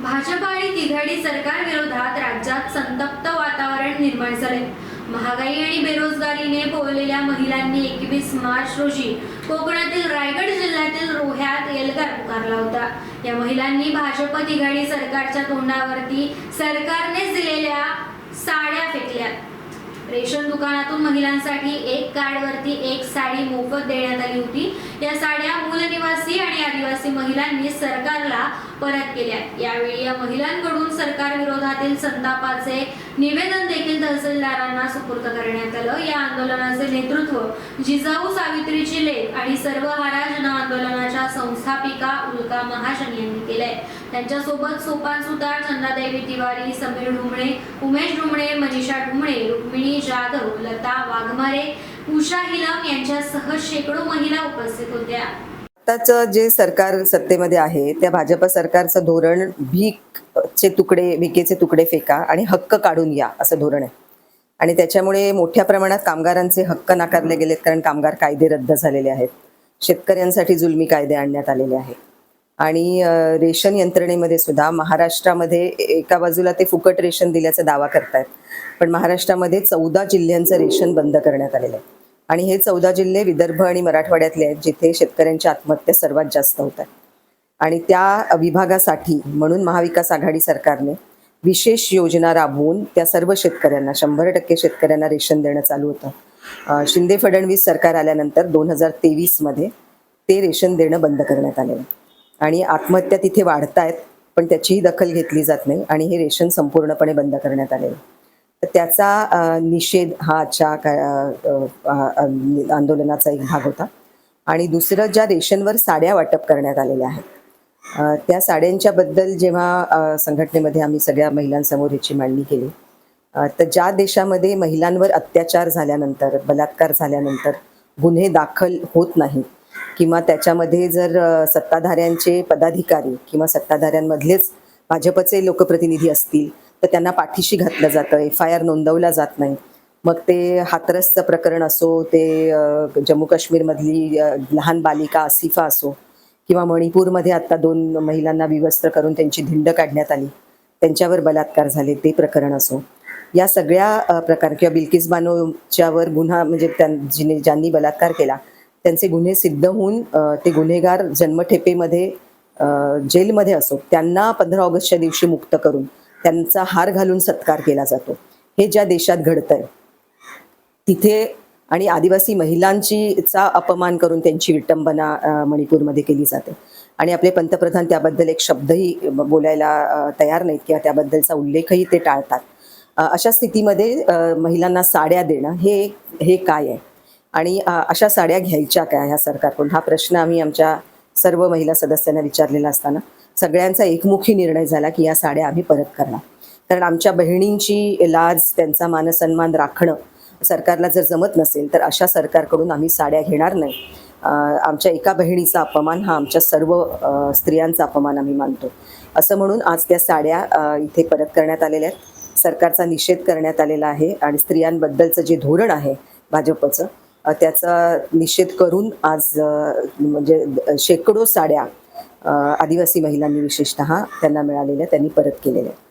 भाजप आणि तिघाडी सरकार विरोधात राज्यात संतप्त वातावरण निर्माण झाले महागाई आणि बेरोजगारीने पोहलेल्या महिलांनी एकवीस मार्च रोजी कोकणातील रायगड जिल्ह्यातील रोह्यात एल्गार पुकारला होता. या महिलांनी भाजप तिघाडी सरकारच्या तोंडावरती सरकारने दिलेल्या साड्या फेकल्या. रेशन दुकानातून महिलांसाठी एक कार्डवरती एक साडी मोफत देण्यात आली होती. या साड्या मूलनिवासी आणि आदिवासी महिलांनी सरकारला परत केल्या यावेळी या महिलांकडून सरकार विरोधातील संतापाचे निवेदन देखील तहसीलदारांना सुपूर्द करण्यात आलं. या आंदोलनाचे नेतृत्व जिजाऊ सावित्रीची लेख आणि सर्वहारा जन आंदोलनाच्या संस्थापिका उल्का महाजन यांनी केलंय. त्यांच्यासोबत सोपान सुतार चंदादेवी तिवारी समीर ढुमणे उमेश ढुमणे मनीषा ढुमणे रुक्मिणी जाधव लता वाघमारे उषा हिलम यांच्यासह शेकडो महिला उपस्थित होत्या. आत्ताचं जे सरकार सत्तेमध्ये आहे त्या भाजप सरकारचं धोरण भीकचे तुकडे भिकेचे तुकडे फेका आणि हक्क काढून या असं धोरण आहे. आणि त्याच्यामुळे मोठ्या प्रमाणात कामगारांचे हक्क नाकारले गेलेत कारण कामगार कायदे रद्द झालेले आहेत. शेतकऱ्यांसाठी जुलमी कायदे आणण्यात आलेले आहेत. आणि रेशन यंत्रणेमध्ये सुद्धा महाराष्ट्रामध्ये एका बाजूला ते फुकट रेशन दिल्याचा दावा करतायत पण महाराष्ट्रामध्ये चौदा जिल्ह्यांचं रेशन बंद करण्यात आलेलं आहे. आणि हे चौदा जिल्हे विदर्भ आणि मराठवाड्यातले आहेत जिथे शेतकऱ्यांची आत्महत्या सर्वात जास्त होत आहेत. आणि त्या विभागासाठी म्हणून महाविकास आघाडी सरकारने विशेष योजना राबवून त्या सर्व शेतकऱ्यांना शंभर टक्के शेतकऱ्यांना रेशन देणं चालू होतं. शिंदे फडणवीस सरकार आल्यानंतर दोन हजार तेवीसमध्ये ते रेशन देणं बंद करण्यात आलेलं आणि आत्महत्या तिथे वाढत आहेत पण त्याचीही दखल घेतली जात नाही आणि हे रेशन संपूर्णपणे बंद करण्यात आलेलं त्याचा निषेध हा आजच्या आंदोलनाचा एक भाग होता. आणि दुसरं ज्या रेशनवर साड्या वाटप करण्यात आलेल्या आहेत त्या साड्यांच्या बद्दल जेव्हा संघटनेमध्ये आम्ही सगळ्या महिलांसमोर याची मांडणी केली तर ज्या देशामध्ये महिलांवर अत्याचार झाल्यानंतर बलात्कार झाल्यानंतर गुन्हे दाखल होत नाहीत किंवा त्याच्यामध्ये जर सत्ताधाऱ्यांचे पदाधिकारी किंवा सत्ताधाऱ्यांमधलेच भाजपचे लोकप्रतिनिधी असतील तर त्यांना पाठीशी घातलं जातं. एफ आय आर नोंदवला जात नाही. मग ते हातरसचं प्रकरण असो ते जम्मू काश्मीरमधली लहान बालिका आसिफा असो किंवा मणिपूरमध्ये आता दोन महिलांना विवस्त्र करून त्यांची धिंड काढण्यात आली त्यांच्यावर बलात्कार झाले ते प्रकरण असो. या सगळ्या प्रकार किंवा बिल्किस बानोच्यावर गुन्हा म्हणजे त्यां जिने ज्यांनी बलात्कार केला त्यांचे गुन्हे सिद्ध होऊन ते गुन्हेगार जन्मठेपेमध्ये जेलमध्ये असो त्यांना पंधरा ऑगस्टच्या दिवशी मुक्त करून त्यांचा हार घालून सत्कार केला जातो. हे ज्या देशात घडतंय. तिथे आणि आदिवासी महिलांची चा अपमान करून त्यांची विटंबना मणिपूरमध्ये केली जाते. आणि आपले पंतप्रधान त्याबद्दल एक शब्दही बोलायला तयार नाहीत किंवा त्याबद्दलचा उल्लेखही ते टाळतात. अशा स्थितीमध्ये महिलांना साड्या देणं हे हे काय आहे? आणि अशा साड्या घ्यायच्या काय ह्या सरकारकडून? हा प्रश्न आम्ही आमच्या सर्व महिला सदस्यांना विचारलेला असताना सगळ्यांचा एकमुखी निर्णय झाला की या साड्या आम्ही परत करणार. कारण आमच्या बहिणींची लाज त्यांचा मानसन्मान राखणं सरकारला जर जमत नसेल तर अशा सरकारकडून आम्ही साड्या घेणार नाही. आमच्या एका बहिणीचा अपमान हा आमच्या सर्व स्त्रियांचा अपमान आम्ही मानतो. असं म्हणून आज त्या साड्या इथे परत करण्यात आलेल्या आहेत. सरकारचा निषेध करण्यात आलेला आहे आणि स्त्रियांबद्दलचं जे धोरण आहे भाजपचं त्याचा निषेध करून आज म्हणजे शेकडो साड्या आदिवासी महिलांनी विशेषतः त्यांना मिळालेल्या त्यांनी परत केलेल्या आहेत.